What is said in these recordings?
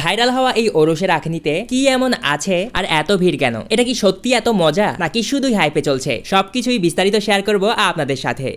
Viral হওয়া এই ওরসের আখনিতে কি এমন আছে আর এত ভিড় কেন? এটা কি সত্যি এত মজা? নাকি শুধুই হাইপে চলছে? সবকিছুই বিস্তারিত শেয়ার করব আপনাদের সাথে।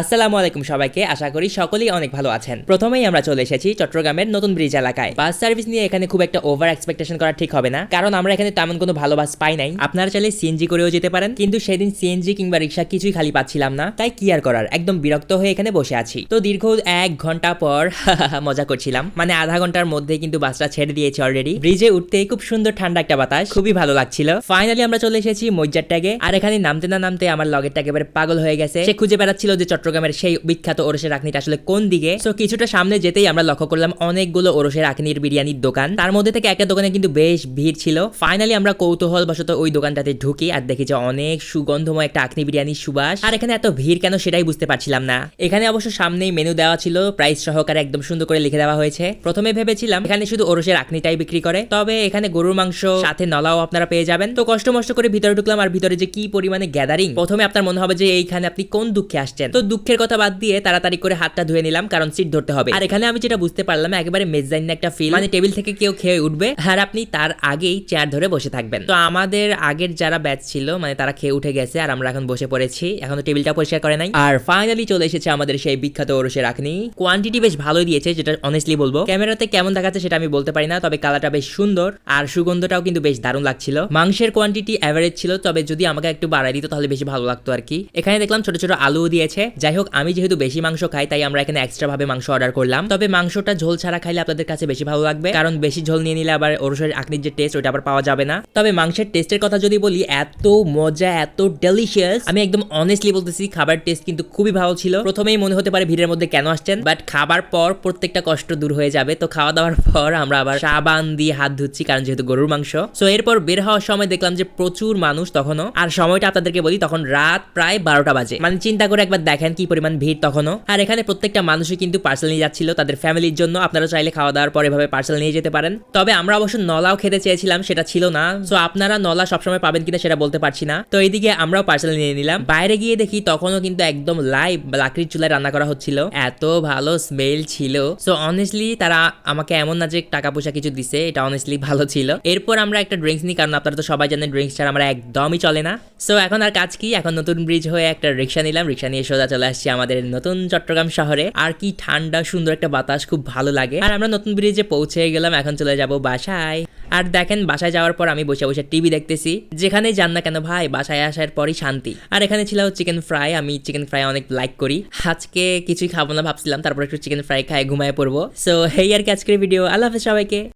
আসসালামু আলাইকুম সবাইকে, আশা করি সকলেই অনেক ভালো আছেন। প্রথমেই আমরা চলে এসেছি চট্টগ্রামের নতুন ব্রিজ এলাকায়। বাস সার্ভিস নিয়ে এখানে খুব একটা ওভার এক্সপেকটেশন করা ঠিক হবে না, কারণ আমরা এখানে তেমন কোনো ভালো বাস পাই নাই। আপনারা চাইলে সিএনজি করেও যেতে পারেন, কিন্তু সেদিন সিএনজি কিংবা রিক্সা কিছুই খালি পাচ্ছিলাম না, তাই কি আর করার? একদম বিরক্ত হয়ে এখানে বসে আছি। তো দীর্ঘ এক ঘণ্টা পর মজা করছিলাম। মানে আধা ঘণ্টার মধ্যে কিন্তু বাসটা ছেড়ে দিয়েছে অলরেডি ব্রিজে উঠতেই খুব সুন্দর ঠান্ডা একটা বাতাস, খুবই ভালো লাগছিল। ফাইনালি আমরা চলে এসেছি মজ্জার ট্যাগে। আর এখানে নামতে না নামতে আমার লগের ট্যাগ এবারে পাগল হয়ে গেছে। সে খুঁজে বেড়াচ্ছিল যে চট্টগ্রামের সেই বিখ্যাত ওরসের আখনিটা আসলে কোন দিকে? তো কিছুটা সামনে যেতেই আমরা লক্ষ্য করলাম অনেকগুলো ওরসের আখনির বিরিয়ানির দোকান। তার মধ্যে থেকে একটা দোকানে কিন্তু বেশ ভিড় ছিল। ফাইনালি আমরা কৌতূহল বশত ওই দোকানটাতে ঢুকি আর দেখি যে অনেক সুগন্ধময় একটা আখনি বিরিয়ানির সুবাস। আর এখানে এত ভিড় কেন সেটাই বুঝতে পারছিলাম না। এখানে অবশ্য সামনেই মেনু দেওয়া ছিল। প্রাইস সহকারে একদম সুন্দর করে লিখে দেওয়া হয়েছে। প্রথমে ভেবেছিলাম এখানে শুধু ওরসের আখনিটাই বিক্রি করে। তবে এখানে গরুর মাংস সাথে নলাও আপনারা পেয়ে যাবেন। তো কষ্ট মষ্ট করে ভিতরে ঢুকলাম আর ভিতরে যে কি পরিমাণে গ্যাদারিং প্রথমে আপনার মনে হবে যে এইখানে আপনি কোন দুঃখে আসছেন। তো দুঃখের কথা বাদ দিয়ে তাড়াতাড়ি করে হাতটা ধুয়ে নিলাম, কারণ সিট ধরতে হবে। আর এখানে আমি যেটা বুঝতে পারলাম, একেবারে মেজাইন একটা ফিল মানে টেবিল থেকে কেউ খেয়ে উঠবে, আর আপনি তার আগেই চেয়ার ধরে বসে থাকবেন। তো আমাদের আগের যারা ব্যাচ ছিল মানে তারা খেয়ে উঠে গেছে, আর আমরা এখন বসে পড়েছি। এখন তো টেবিলটা পরিষ্কার করে নাই। আর ফাইনালি চলে এসেছে আমাদের সেই বিখ্যাত ওরসের আখনি কোয়ান্টিটি বেশ ভালোই দিয়েছে, যেটা অনেস্টলি বলব। ক্যামেরাতে কেমন দেখাচ্ছে সেটা আমি বলতে পারি না, তবে কালারটা বেশ সুন্দর, আর সুগন্ধটাও কিন্তু বেশ দারুণ লাগছিল। মাংসের কোয়ান্টিটি অ্যাভারেজ ছিল, তবে যদি আমাকে একটু বাড়াই দিত, তাহলে বেশি ভালো লাগতো আর কি। এখানে দেখলাম ছোট ছোট আলুও দিয়েছে যাই হোক আমি যেহেতু বেশি মাংস খাই, তাই আমরা এখানে এক্সট্রা ভাবে মাংস অর্ডার করলাম। তবে মাংসটা ঝোল ছাড়া খাইলে আপনাদের কাছে বেশি ভালো লাগবে, কারণ বেশি ঝোল নিয়ে নিলে আবার ওরসের আকনির যে টেস্ট ওটা আবার পাওয়া যাবে না। তবে মাংসের টেস্টের কথা যদি বলি, এত মজা, এত ডেলিশিয়াস আমি একদম অনেস্টলি বলতেছি, খাবার টেস্ট কিন্তু খুবই ভালো ছিল। প্রথমেই মনে হতে পারে ভিড়ের মধ্যে কেন আসছেন বাট খাবার পর প্রত্যেকটা কষ্ট দূর হয়ে যাবে। তো খাওয়া দাওয়ার পর আমরা আবার সাবান দিয়ে হাত ধুচ্ছি, কারণ যেহেতু গরুর মাংস। সো এরপর বের হওয়ার সময় দেখলাম যে প্রচুর মানুষ তখনও। আর সময়টা আপনাদেরকে বলি, তখন রাত প্রায় বারোটা বাজে। মানে চিন্তা করে একবার দেখেন কি পরিমাণ ভিড় তখনও? আর এখানে প্রত্যেকটা মানুষই কিন্তু পার্সেল নিয়ে যাচ্ছিল তাদের ফ্যামিলির জন্য। আপনারা চাইলে খাওয়া দাওয়ার পর এভাবে পার্সেল নিয়ে যেতে পারেন। তবে আমরা অবশ্য নলাও খেতে চেয়েছিলাম, সেটা ছিল না। সো আপনারা নলা সবসময় পাবেন কিনা সেটা বলতে পারছি না। তো এইদিকে আমরাও পার্সেল নিয়ে নিলাম। বাইরে গিয়ে দেখি তখনও কিন্তু একদম লাইভ লাকড়ির চুলায় রান্না করা হচ্ছিল। এত ভালো স্মেল ছিল। সো অনেস্টলি তারা আমাকে এমন না যে টাকা পয়সা কিছু দিছে, এটা অনেস্টলি ভালো ছিল। এরপর আমরা একটা ড্রিঙ্কস নিই, কারণ আপনারা তো সবাই জানেন ড্রিঙ্কস ছাড়া আমরা একদমই চলে না। সো এখন আর কাজ কি? এখন নতুন ব্রিজ হয়ে একটা রিক্সা নিলাম। রিক্সা নিয়ে সোজা চলে আসছি আমাদের নতুন চট্টগ্রাম শহরে। আর কি ঠান্ডা, সুন্দর একটা বাতাস, খুব ভালো লাগে। আর আমরা নতুন ব্রিজে পৌঁছে গেলাম, এখন চলে যাব বাসায়। আর দেখেন, বাসায় যাওয়ার পর আমি বসে বসে টিভি দেখতেছি। যেখানে যান না কেন ভাই, বাসায় আসার পরই শান্তি। আর এখানে ছিল চিকেন ফ্রাই, আমি চিকেন ফ্রাই অনেক লাইক করি। আজকে কিছুই খাব না ভাবছিলাম, তারপর একটু চিকেন ফ্রাই খাই, ঘুমায় পড়ব। সো এই আর কি আজকের ভিডিও আল্লাহ হাফেজ সবাইকে।